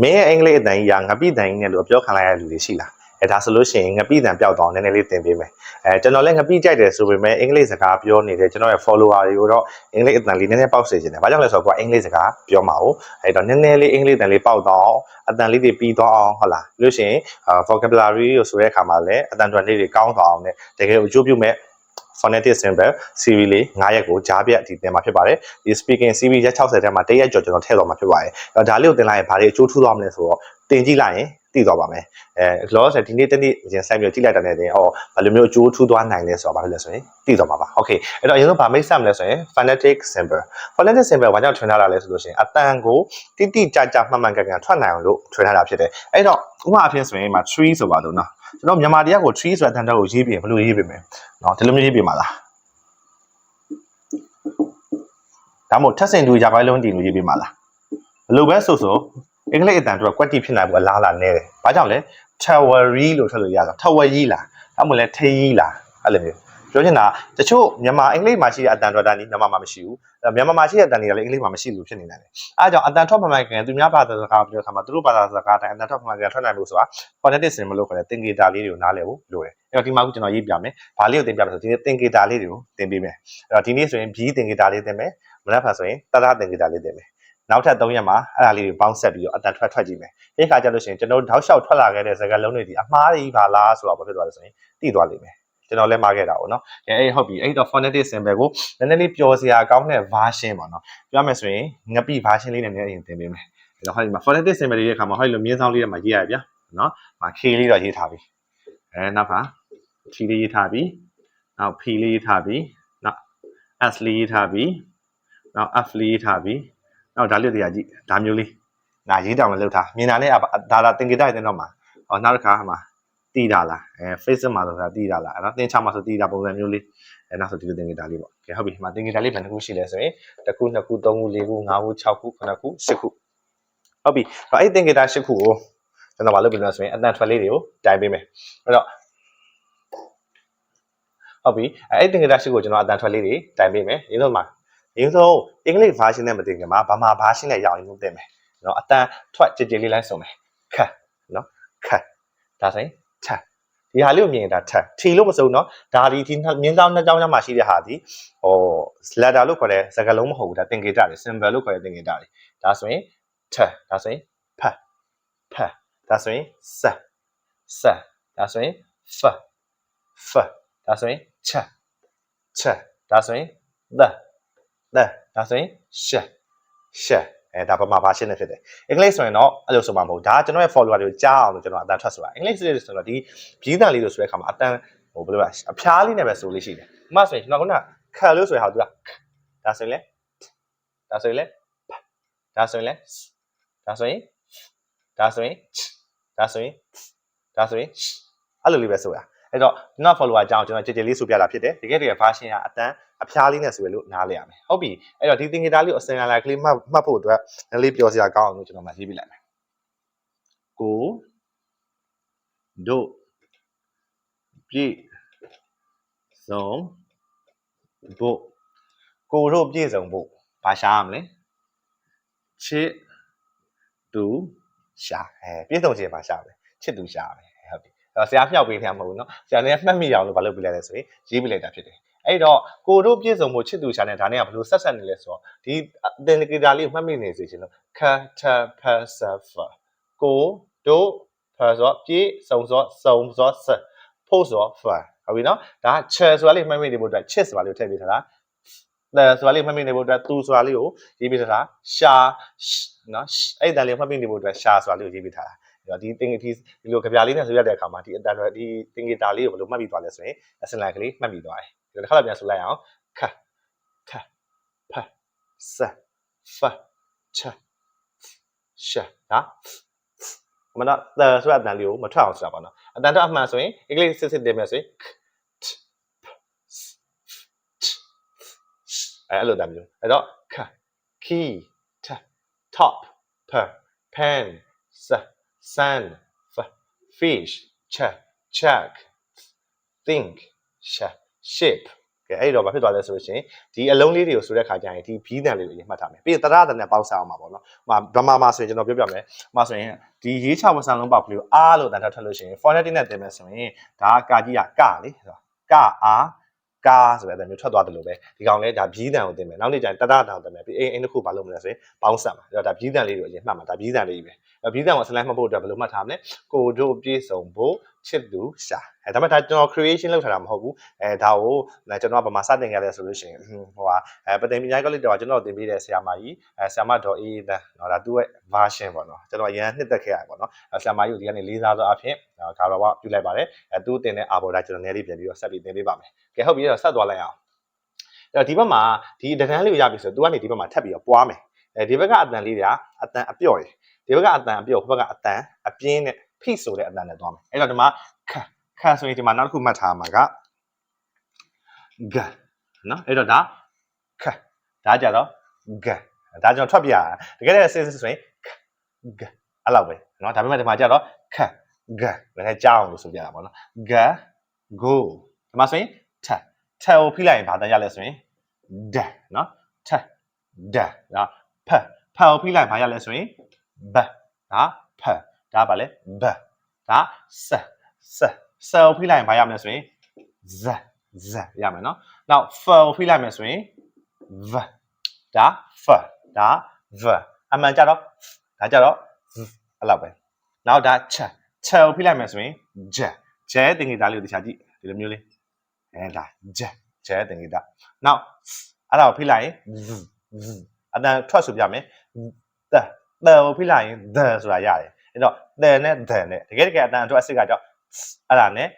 မင်းရဲ့အင်္ဂလိပ်အတန်ကြီးကငပိတန်ကြီးနဲ့လို့ပြောခံလိုက်ရတဲ့လူတွေရှိလားအဲဒါဆိုလို့ရှိရင်ငပိတန်ပျောက်တော့နည်းနည်းလေးသင်ပေးမယ်အဲကျွန်တော်လည်းငပိကြိုက်တယ်ဆိုပေမဲ့အင်္ဂလိပ်စကားပြောနေတဲ့ကျွန်တော်ရဲ့ follower တွေကိုတော့အင်္ဂလိပ်အတန်လေးနည်းနည်းပေါက်စေချင်တယ်ဘာကြောင့်လဲဆိုတော့ကိုကအင်္ဂလိပ်စကားပြောမှာ哦အဲတော့နည်းနည်းလေးအင်္ဂလိပ်အတန်လေးပေါက်တော့အောင်အတန်လေးတွေပြီးတော့အောင်ဟုတ်လားပြီးလို့ရှိရင် vocabulary ကိုဆိုတဲ့အခါမှာလည်းအတန်တွန်လေးတွေကောင်းတော့အောင် ਨੇ တကယ်ကိုအကျိုးပြုမဲ့ phonetic symbol CV လေး9ရက်ကိုကြားပြတ်ဒီသင်မှာဖြစ်ပါတယ်ဒီ speaking CV ရက်60ထဲမှာ1ရက်ကျော်ကျွန်တော်ထည့်တော့မှာဖြစ်ပါတယ်အဲ့တော့ဒါလေးကိုသင်လိုက်ရင်ဘာတွေအကျိုးထူးသွားမလဲဆိုတော့သင်ကြည့်လိုက်ရင်သိသွားပါမယ်အဲလောဆယ်ဒီနေ့တနေ့ရင်ဆက်ပြီးကြည့်လိုက်တာနဲ့တင်ဟောဘယ်လိုမျိုးအကျိုးထူးသွားနိုင်လဲဆိုတော့ဘာလို့လဲဆိုရင်သိသွားမှာပါ okay အဲ့တော့အရင်ဆုံးဗာမိတ်ဆက်မလဲဆိုရင် phonetic symbol phonetic symbol ဘာကြောင့်ထွင်ထားတာလဲဆိုလို့ရှိရင်အတန်ကိုတိတိကျကျမှန်မှန်ကန်ကန်ထွက်နိုင်အောင်လို့ထွင်ထားတာဖြစ်တယ်အဲ့တော့ဥပမာအဖြစ်ဆိုရင်မှာ tree ဆိုပါတော့နော် ကျွန်တော်မြန်မာတရားကို tree ဆိုတဲ့အတန်တက်ကိုရေးပြီးရင်ဘယ်လိုရေးပေးမလဲနော်ဒီလိုမျိုးရေးပေးမှာလားဒါမှမဟုတ်ထက်စင်တူရာပိုင်းလုံးတည်လို့ရေးပေးမှာလားဘယ်လိုပဲဆိုဆိုအင်္ဂလိပ်အတန်တို့က quality ဖြစ်နိုင်ဖို့အလားအလာနည်းတယ်။ဘာကြောင့်လဲ towery လို့ထည့်လို့ရတာ towery လား။ဒါမှမဟုတ်လဲ teyi လားအဲ့လိုမျိုး ပြောချင်တာတချို့မြန်မာအင်္ဂလိပ်မှာရှိတဲ့အတန်တော်တန်ဒီမြန်မာမှာမရှိဘူး။အဲ့မြန်မာမှာရှိတဲ့အတန်တွေကလည်းအင်္ဂလိပ်မှာမရှိလို့ဖြစ်နေတယ်။အဲဒါကြောင့်အတန်ထွက်မှန်မှန်ကန်သူများဘာသာစကားပြောခါမှာသူတို့ဘာသာစကားတိုင်းအတန်ထွက်မှန်မှန်ကန်ထွက်နိုင်လို့ဆိုတာ phonetic symbol လို့ခေါ်တဲ့သင်္ကေတလေးတွေကိုနားလည်ဖို့လိုတယ်။အဲ့တော့ဒီမှာခုကျွန်တော်ရေးပြမယ်။ဘာလေးကိုသင်ပြမယ်ဆိုဒီနေ့သင်္ကေတလေးတွေကိုသင်ပေးမယ်။အဲ့တော့ဒီနေ့ဆိုရင် B သင်္ကေတလေးသင်မယ်။မနက်ဖြန်ဆိုရင်တရသင်္ကေတလေးသင်မယ်။နောက်ထပ်3ရက်မှာအဲ့ဒါလေးတွေပေါင်းဆက်ပြီးတော့အတန်ထွက်ထွက်ကြည့်မယ်။ဒီခါကျလို့ရှိရင်ကျွန်တော်တောက်လျှောက်ထွက်လာခဲ့တဲ့စကားလုံးတွေဒီအမှားတွေပါလားဆိုတော့ဘာဖြစ်သွားလဲဆိုရင်သိသွားလိမ့်မယ်။ ကျွန်တော်လည်းမှားခဲ့တာပေါ့နော်။အဲအဲ့ဟုတ်ပြီ။အဲ့တော့ phonetic symbol ကိုနည်းနည်းလေးပျော်စရာကောင်းတဲ့ version ပေါ့နော်။ပြောမယ်ဆိုရင်ငပိ version လေးနဲ့လည်းအရင်သင်ပေးမယ်။အဲ့တော့ဟောဒီမှာ phonetic symbol တွေရဲ့အခါမှာဟောဒီလိုမြင်းဆောင်လေးတွေမှာရေးရဗျာ။နော်။မှာ K လေးတော့ရေးထားပြီ။အဲနောက်ပါ T လေးရေးထားပြီ။နောက် P လေးရေးထားပြီ။နောက် S လေးရေးထားပြီ။နောက် F လေးရေးထားပြီ။နောက်ဒါလေးတရားကြည့်ဒါမျိုးလေး။ငါရေးတောင်လည်းလုပ်ထား။မြင်တာနဲ့ဒါဒါသင်္ကေတရတဲ့တော့မှာ။ဟောနောက်တစ်ခါမှာ တီးတာလားအဲ Facebook မှာဆိုတာတီးတာလားအဲ့တော့သင်ချမှာဆိုတီးတာပုံစံမျိုးလေးအဲနောက်ဆိုဒီလိုသင်္ကေတလေးပေါ့ကဲဟုတ်ပြီဒီမှာသင်္ကေတလေးဘယ်နှခုရှိလဲဆိုရင်တစ်ခုနှစ်ခုသုံးခုလေးခုငါးခု၆ခုခုနှစ်ခုရှစ်ခုဟုတ်ပြီအဲ့အဲ့သင်္ကေတရှစ်ခုကိုကျွန်တော်မလုပ်ပြီလို့ဆိုရင်အတန်ထွက်လေးတွေကိုတိုင်ပေးမယ်အဲ့တော့ဟုတ်ပြီအဲ့သင်္ကေတရှစ်ကိုကျွန်တော်အတန်ထွက်လေးတွေတိုင်ပေးမယ်ရင်းဆုံးမှာရင်းဆုံးအင်္ဂလိပ် version နဲ့မတင်ခင်မှာဗမာ version နဲ့ရအောင်ရင်းသင်မယ်နော်အတန်ထွက်ကြည်ကြည်လေးလိုက်စုံမယ်ခက်နော်ခက်ဒါဆိုရင် ထဒီဟာလေးကိုမြင်ရင်ဒါထထီလို့မစုံတော့ဒါဒီဒီမြင်းကြောင်းနှစ်ကြောင်းမှာရှိတဲ့ဟာဒီဟို letter လို့ခေါ်တဲ့စကားလုံးမဟုတ်ဘူးဒါသင်္ကေတတွေ symbol လို့ခေါ်တဲ့သင်္ကေတတွေဒါဆိုရင်ထဒါဆိုရင်ဖဖဒါဆိုရင်စစဒါဆိုရင် f f ဒါဆိုရင်ချချဒါဆိုရင် the the ဒါဆိုရင်ရှရှ အဲဒါပမာဘာရှင်းနေဖြစ်တယ်အင်္ဂလိပ်ဆိုရင်တော့အဲ့လိုဆိုမှာမဟုတ်ဒါကကျွန်တော်ရဲ့ follower တွေကိုကြားအောင်လို့ကျွန်တော်အတန်ထွက်ဆိုတာအင်္ဂလိပ်ဆိုဆိုတော့ဒီပြီးတန်လေးလို့ဆိုတဲ့အခါမှာအတန်ဟိုဘယ်လိုလဲအဖျားလေးနဲ့ပဲဆိုလို့ရှိတယ်ဥပမာဆိုရင်ကျွန်တော်ကခက်လို့ဆိုရဟာသူကဒါဆိုရင်လေဒါဆိုရင်လေဒါဆိုရင်လေဒါဆိုရင်ဒါဆိုရင်ဒါဆိုရင်ဒါဆိုရင်အဲ့လိုလေးပဲဆိုတာ အဲ့တော့ကျွန်တော် follower အကြောင်းကျွန်တော်ကြည်ကြည်လေးဆိုပြတာဖြစ်တယ်တကယ်တကယ် version ကအတန်အဖျားလေးနဲ့ဆိုရလို့နားလဲရမယ်ဟုတ်ပြီအဲ့တော့ဒီသင်္ကေတလေးကိုအစင်လာကလေးမှတ်မှတ်ဖို့အတွက်နည်းလေးပြောစရာကောင်းအောင်လို့ကျွန်တော်မှရေးပြလိုက်မယ်ကိုတို့ပြည့်စုံဖို့ကိုတို့ပြည့်စုံဖို့ဘာရှားရမလဲချစ်သူရှာအဲပြည့်စုံခြင်းဘာရှားမလဲချစ်သူရှားမယ်ဟုတ်ပြီအဲ့တော့ ဆရာမြောက်ပေးထားမှာမဟုတ်ဘူးနော်ဆရာလည်းမှတ်မိရအောင်လို့ဘာလုပ်ပေးလိုက်လဲဆိုရင်ရေးပေးလိုက်တာဖြစ်တယ်အဲ့တော့ကိုတို့ပြည့်စုံမှုချစ်သူရှာနဲ့ဒါနဲ့ကဘလို့ဆက်ဆက်နေလဲဆိုတော့ဒီ identifier လေးကိုမှတ်မိနေစေချင်လို့ catapulter ကိုတို့ဖဆိုပြည့်စုံဆိုစုံဆိုဖို့ဆို fun ဟုတ်ပြီနော်ဒါချယ်ဆိုတာလေးမှတ်မိနေဖို့အတွက် chit ဆိုတာလေးကိုထည့်ပေးထားတာလဲဆိုတာလေးမှတ်မိနေဖို့အတွက်သူဆိုတာလေးကိုရေးပေးထားတာရှာနော်အဲ့ဒါလေးမှတ်မိနေဖို့အတွက်ရှာဆိုတာလေးကိုရေးပေးထားတာ ဒီတင်ဒီဒီလိုကြပြလေးနဲ့ဆိုရတဲ့အခါမှာဒီအတန်ဒီတင်ကေတာလေးကိုဘယ်လိုမှတ်မိသွားလဲဆိုရင်အစင်လိုက်ကလေးမှတ်မိသွားတယ်ဒီတစ်ခါတော့ပြန်ဆိုလိုက်အောင်ခထဖဆဖချရှဒါမနသဆိုတဲ့အတန်လေးကိုမထွက်အောင်ဆိုတာပေါ့နော်အတန်တော့အမှန်ဆိုရင်အင်္ဂလိပ်စစ်စစ်တင်မယ်ဆိုရင်အဲအဲ့လိုတမ်းမျိုးအဲ့တော့ခ key t top per pen s sun f fish ch check think sh ship ကဲကဲအဲ့တော့ဘာဖြစ်သွားလဲဆိုလို့ရှိရင်ဒီအလုံးလေးတွေကိုဆိုတဲ့ခါကျရင်ဒီဘီးတန်လေးကိုအရင်မှတ်ထားမယ်ပြီးရင်တရတနဲ့ပေါက်စားအောင်ပါပေါ့နော်ဟိုမှာဗမာမှာဆိုရင်ကျွန်တော်ပြောပြမယ်ဟိုမှာဆိုရင်ဒီရေးချဝဆန်လုံးပေါက်ကလေးကိုအားလို့တန်ထထွက်လို့ရှိရင် phonetic နဲ့တင်မယ်ဆိုရင်ဒါကကာကြီးကကလေဆိုတော့ကအားကာဆိုတဲ့အတန်မျိုးထွက်သွားတယ်လို့ပဲဒီကောင်လဲဒါဘီးတန်ကိုတင်မယ်နောက်နေ့ကျရင်တရတန်ကိုတင်မယ်ပြီးအင်းအင်းတစ်ခုဘာလုပ်မလဲဆိုရင်ပေါင်းဆက်မှာအဲ့တော့ဒါဘီးတန်လေးကိုအရင်မှတ်မှာဒါဘီးတန်လေးပဲ အဲ့ဘီးတန်ကို select မှတ်ဖို့အတွက်ဘယ်လိုမှတ်ထားမလဲကိုတို့ပြေဆုံးဖို့ချစ်သူရှာအဲဒါပေမဲ့ဒါကျွန်တော် creation လုပ်ထားတာမဟုတ်ဘူးအဲဒါကိုကျွန်တော်ကဘာမှစတင်ခဲ့လဲဆိုလို့ရှိရင်ဟိုဟာအဲပတင်ပညာရေး college တော့ကျွန်တော်တင်ပေးတဲ့ဆရာမကြီးအဲဆရာမဒေါ်အေးတန်းเนาะဒါသူ့ရဲ့ version ပေါ့နော်ကျွန်တော်အရင်နှစ်သက်ခဲ့ရတယ်ပေါ့နော်ဆရာမကြီးကိုဒီကနေလေးစားသောအဖြစ်ခါတော့ပြုလိုက်ပါတယ်အဲသူတင်တဲ့အာဘော်ဒါကျွန်တော်နည်းလေးပြန်ပြီးတော့ဆက်ပြီးတင်ပေးပါမယ်ကဲဟုတ်ပြီတော့ဆက်သွားလိုက်အောင်အဲ့တော့ဒီဘက်မှာဒီတန်းလေးကိုရပြီဆိုတော့ तू ကနေဒီဘက်မှာထပ်ပြီးတော့ပွားမယ်အဲဒီဘက်ကအတန်လေးတွေကအတန်အပြော့ရယ် ဒီဘက်ကအတန်အပြော့ဟိုဘက်ကအတန်အပြင်းနဲ့ဖိဆိုတဲ့အတန်နဲ့သွားမယ်အဲ့တော့ဒီမှာခခဆိုရင်ဒီမှာနောက်တစ်ခုမှတ်ထားမှာကဂနော်အဲ့တော့ဒါခဒါကြတော့ဂဒါကျွန်တော်ထွက်ပြရတာတကယ်လည်းစစ်စစ်ဆိုရင်ခဂအဲ့လောက်ပဲနော်ဒါပေမဲ့ဒီမှာကြတော့ခဂလည်းကြားအောင်လို့ဆိုပြတာပေါ့နော်ဂ go ဒီမှာဆိုရင်ထထကိုဖိလိုက်ရင်ဘာတန်ရလဲဆိုရင်ဒနော်ထဒနော်ဖဖကိုဖိလိုက်ရင်ဘာရလဲဆိုရင် ဘဒါဖဒါပါလေဘဒါဆဆဆကိုဖိလိုက်ရင်ဘာရမလဲဆိုရင်ဇဇရမယ်နော်နောက်ဖကိုဖိလိုက်မယ်ဆိုရင်ဗဒါဖဒါဗအမှန်ကြတော့ဒါကြတော့အဲ့လောက်ပဲနောက်ဒါချချကိုဖိလိုက်မယ်ဆိုရင်ဂျဂျဲတင်ကြီးသားလေးကိုတခြားကြည့်ဒီလိုမျိုးလေးအဲဒါဂျဂျဲတင်ကြီးသားနောက်အဲ့ဒါကိုဖိလိုက်ရင်အတန်ထွက်ဆိုပြမယ်တ တကိုဖိလိုက်ရင် the ဆိုတာရတယ်အဲ့တော့ the နဲ့ the နဲ့တကယ်တကယ်အတန်အတွက်အစစ်ကကြောင့်အဲ့ဒါနဲ့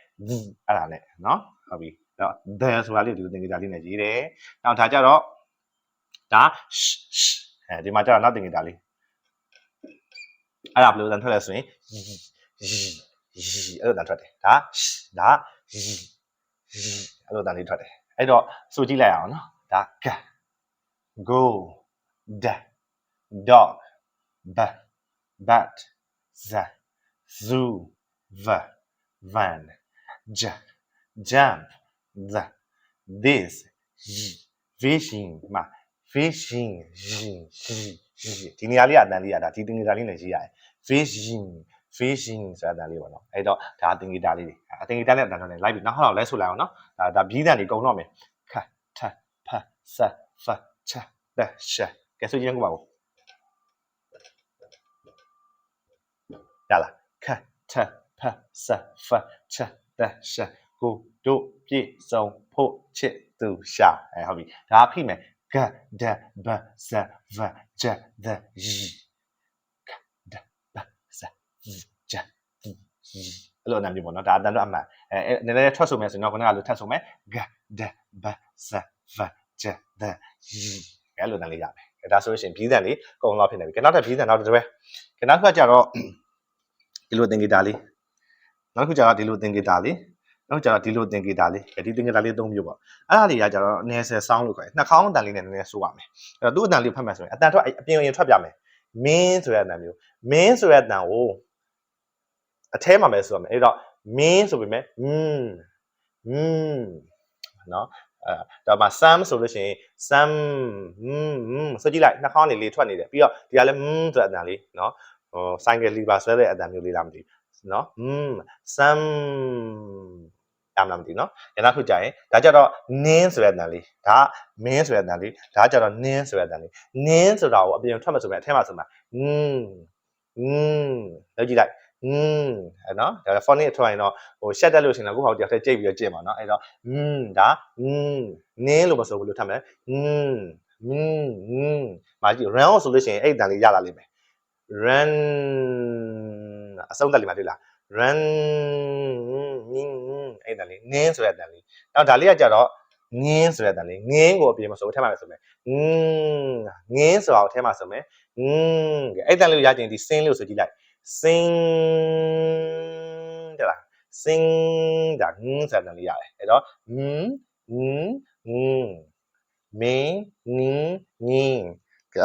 အဲ့ဒါနဲ့နော်ဟုတ်ပြီအဲ့တော့ the ဆိုတာလေးဒီလိုတင်ကြီးသားလေးနဲ့ရေးတယ်နောက်ဒါကြတော့ဒါအဲဒီမှာကျတော့နောက်တင်ကြီးသားလေးအဲ့ဒါဘယ်လိုတန်ထွက်လဲဆိုရင်အဲ့လိုတန်ထွက်တယ်ဒါဒါအဲ့လိုတန်လေးထွက်တယ်အဲ့တော့ဆိုကြည့်လိုက်အောင်နော်ဒါ g go d dog b bat z zoo v van j jump the this fishing မှာ fishing ဒီနေရာလေးအတန်လေးရတာဒီတင်္ဂီတာလေးနဲ့ရေးရတယ် fishing fishing ဆိုတာအတန်လေးပေါ့နော်အဲ့တော့ဒါတင်္ဂီတာလေးတွေအတင်္ဂီတာနဲ့အတန်နဲ့လိုက်ပြီးနောက်ဟောက်လဲဆိုလိုက်အောင်နော်ဒါဒါပြီးတန်တွေကုံတော့မယ်ခထဖဆဖချဒရှကဲဆိုကြည့်အောင်ပါဦး ရလားခထဖဆဖချဒရှကိုတို့ပြည့်စုံဖို့ချစ်သူရှာအဲဟုတ်ပြီဒါဖိမယ်ဂဒဘဇဗဂျဒယဂဒဘဇဂျအဲ့လိုနာမည်ပေါ့နော်ဒါအတန်တော့အမှန်အဲနည်းနည်းထွက်ဆိုမယ်ဆိုရင်တော့ခုနကလိုထပ်ဆိုမယ်ဂဒဘဇဗဂျဒယအဲ့လိုတန်လေးရမယ်ဒါဆိုလို့ရှိရင်ဘီးတန်လေးအကုန်လောက်ဖြစ်နေပြီကနောက်ထပ်ဘီးတန်နောက်တစ်တွဲကနောက်တစ်ခါကျတော့ ဒီလိုသင်္ကေတလေးနောက်တစ်ခုကျတော့ဒီလိုသင်္ကေတလေးနောက်ကျတော့ဒီလိုသင်္ကေတလေးဒီသင်္ကေတလေးအသုံးမျိုးပေါ့အဲ့ဒါလေးကကျတော့နည်းဆယ်ဆောင်းလို့ခေါ်တယ်နှာခေါင်းအတန်လေးနဲ့နည်းနည်းဆိုးပါမယ်အဲ့တော့သူ့အတန်လေးကိုဖတ်မှတ်ဆိုရင်အတန်ထွက်အပြင်ရင်ထွက်ပြမယ်မင်းဆိုတဲ့အတန်မျိုးမင်းဆိုတဲ့အတန်ကိုအထဲမှာပဲဆိုရမယ်အဲ့တော့မင်းဆိုပေမဲ့อืมอืมเนาะအဲဒါမှ sum ဆိုလို့ရှိရင် sum อืมอืมဆိုကြည့်လိုက်နှာခေါင်းလေးလေးထွက်နေတယ်ပြီးတော့ဒီကလည်း mm ဆိုတဲ့အတန်လေးเนาะ ဟို cycle lever ဆွဲတဲ့အတန်မျိုးလေးလားမသိဘူးเนาะ mm sum အမှန်မသိနော်ရနောက်ခုကြရင်ဒါကြတော့နင်းဆိုတဲ့အတန်လေးဒါမင်းဆိုတဲ့အတန်လေးဒါကြတော့နင်းဆိုတဲ့အတန်လေးနင်းဆိုတာကိုအပြင်ထွက်မှဆိုမယ်အထဲမှာဆိုမှာ mm mm လောက်ကြည့်လိုက် mm အဲ့နော်ဒါ phonic ထွက်ရင်တော့ဟိုရှက်တက်လို့ရှိရင်တော့ကိုယ့်ဟောက်တယောက်တည်းကြိတ်ပြီးတော့ကြည့်ပါနော်အဲ့တော့ mm ဒါ mm နင်းလို့မဆိုဘူးလို့ထပ်မယ် mm mm mm မာကြည့် run ဆိုလို့ရှိရင်အဲ့အတန်လေးရလာလိမ့်မယ် run အဆုံးတက်လေးမှာတွေ့လား run အဲ့တန်လေးနင်းဆိုတဲ့အတန်လေးနောက်ဒါလေးကကြတော့ငင်းဆိုတဲ့အတန်လေးငင်းကိုအပြင်မှာဆိုအထက်မှာဆိုမယ်ငင်းငင်းဆိုတာအထက်မှာဆိုမယ်ငင်းအဲ့တန်လေးကိုရချင်ဒီစင်းလေးကိုဆိုကြည့်လိုက်စင်းတဲ့လားစင်းဒါငင်းဆိုတဲ့အတန်လေးရတယ်အဲ့တော့ငင်းငင်းငင်းမင်းငင်းငင်း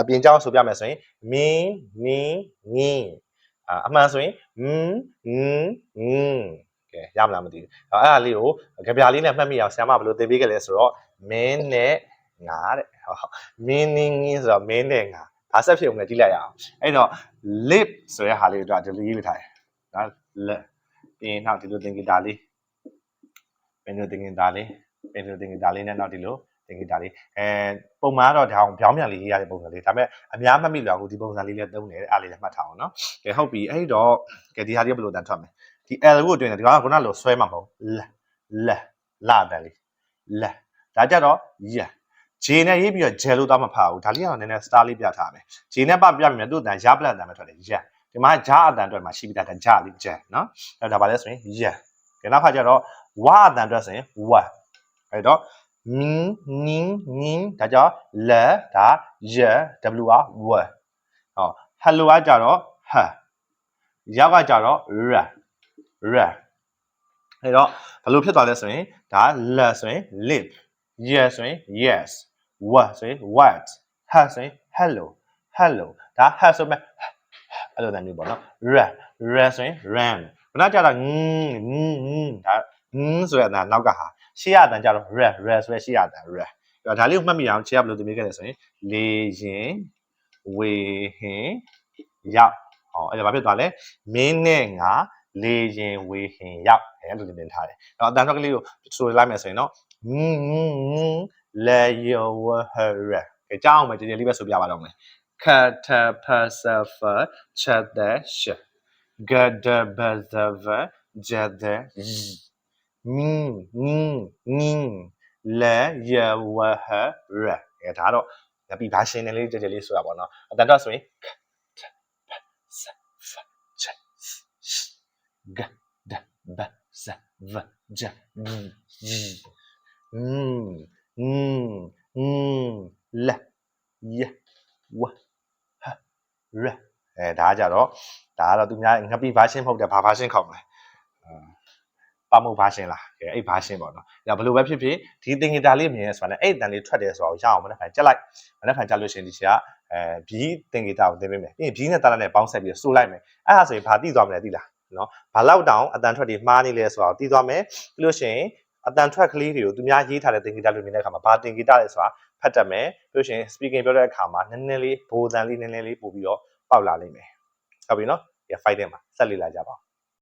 အပြင်ကြောင်းဆိုပြမယ်ဆိုရင်မင်းငင်းငင်းအမှန်ဆိုရင်ငင်းငင်းငင်းကဲရမလားမသိဘူးအဲ့ဒါလေးကိုကြပြလေးနဲ့မှတ်မိအောင်ဆရာမဘယ်လိုသင်ပေးခဲ့လဲဆိုတော့မင်းနဲ့ငါတဲ့ဟုတ်ဟုတ် meaning ဆိုတော့မင်းနဲ့ငါဘာဆက်ဖြစ်အောင်လဲကြည့်လိုက်ရအောင်အဲ့တော့ live ဆိုတဲ့ဟာလေးတော့ဒီလိုရေးထားတယ်နော် let ပြီးရင်နောက်ဒီလိုသင်္ကေတလေးဘယ်လိုသင်္ကေတလေးဘယ်လိုသင်္ကေတလေးနဲ့နောက်ဒီလို သင်္ကေတလေးအဲပုံမှန်ကတော့ဒါအောင်ပြောင်းပြန်လေးရေးရတဲ့ပုံစံလေးဒါပေမဲ့အများမမိလို့အခုဒီပုံစံလေးလည်းသုံးတယ်အားလေးလည်းမှတ်ထားအောင်နော်ကဲဟုတ်ပြီအဲ့တော့ကဲဒီဟာလေးဘယ်လိုတန်ထွက်မလဲဒီ L ကိုတွင်တယ်ဒီကောင်ကခုနလိုဆွဲမှာမဟုတ်လလလာတန်လေးလဒါကြတော့ yeah J နဲ့ရေးပြီးတော့ gel လို့တော့မဖတ်ဘူးဒါလေးကတော့နည်းနည်း star လေးပြထားမယ် J နဲ့ပတ်ပြမြင်သူ့အတန်ရပလက်အတန်ပဲထွက်တယ် yeah ဒီမှာဂျာအတန်အတွက်မှာရှိပြီးသားဒါဂျာလေး gel နော်အဲ့ဒါဘာလဲဆိုရင် yeah ကဲနောက်ခါကျတော့ဝါအတန်အတွက်ဆိုရင် wa အဲ့တော့ min nin nin ဒါကြောင့် le ဒါ ye w က wa ဟော hello ကကြတော့ ha ရောက်ကကြတော့ ra ra အဲ့တော့ဘယ်လိုဖြစ်သွားလဲဆိုရင်ဒါ le ဆိုရင် lip yes ဆိုရင် yes what ဆိုရင် what ha ဆိုရင် hello hello ဒါ ha ဆိုမဲ့အဲ့လိုတမ်းမျိုးပေါ့နော် ra ra ဆိုရင် ran ခုနကကြတော့ ng ng ဒါ ng ဆိုတဲ့အတန်နောက်ကဟာ ရှေ့ကအတန်ကြတော့ ra ra ဆိုရဲရှေ့ကအတန် ra အဲ့တော့ဒါလေးကိုမှတ်မိအောင်ခြေကဘယ်လိုသင်ပေးခဲ့လဲဆိုရင်လေရင်ဝေဟင်ရောက်ဟောအဲ့ဒါဘာဖြစ်သွားလဲမင်းနဲ့ငါလေရင်ဝေဟင်ရောက်အဲ့လိုသင်ထားတယ်အဲ့တော့အတန်ထွက်ကလေးကိုဆိုလိုက်မယ်ဆိုရင်တော့ mm le yo her ကဲကြောင်းအောင်မယ်ဒီလေးပဲဆိုပြပါတော့မယ် katapasava chadash gadabazava jada min min min le yawaha ra အဲဒါတော့ငါပြီးဘာရှင်းနေလေးကြကြလေးဆိုတာပေါ့နော်အတန်တော့ဆိုရင် g d b z v j mm mm mm le ye wa ha ra အဲဒါကကြတော့ဒါကတော့သူများငပိ version မဟုတ်တဲ့ဘာ version ခေါက်မလဲ ပါမှု version လားအဲအဲ့ version ပေါ့နော်ဒါဘယ်လိုပဲဖြစ်ဖြစ်ဒီသင်္ကေတလေးမြင်ရဆိုတာနဲ့အဲ့အတန်လေးထွက်တယ်ဆိုတော့ရအောင်မနေ့ကကြက်လိုက်မနေ့ကကြလို့ရှိရင်ဒီချာအဲဘီသင်္ကေတကိုသင်ပေးမယ်ပြီးရင်ဘီနဲ့တာလာနဲ့ပေါင်းဆက်ပြီးစိုးလိုက်မယ်အဲ့ဒါဆိုရင်ဘာသိသွားမလဲသိလားနော်ဘာလောက်တောင်အတန်ထွက်တွေမှားနေလဲဆိုတော့သိသွားမယ်ပြီးလို့ရှိရင်အတန်ထွက်ကလေးတွေကိုသူများရေးထားတဲ့သင်္ကေတလိုမြင်တဲ့အခါမှာဘာသင်္ကေတလဲဆိုတာဖတ်တတ်မယ်ပြီးလို့ရှိရင် speaking ပြောတဲ့အခါမှာနည်းနည်းလေးဘိုးတန်လေးနည်းနည်းလေးပို့ပြီးတော့ပေါက်လာလိမ့်မယ်ဟုတ်ပြီနော်ဒီ fight တဲ့မှာဆက်လေ့လာကြပါဦး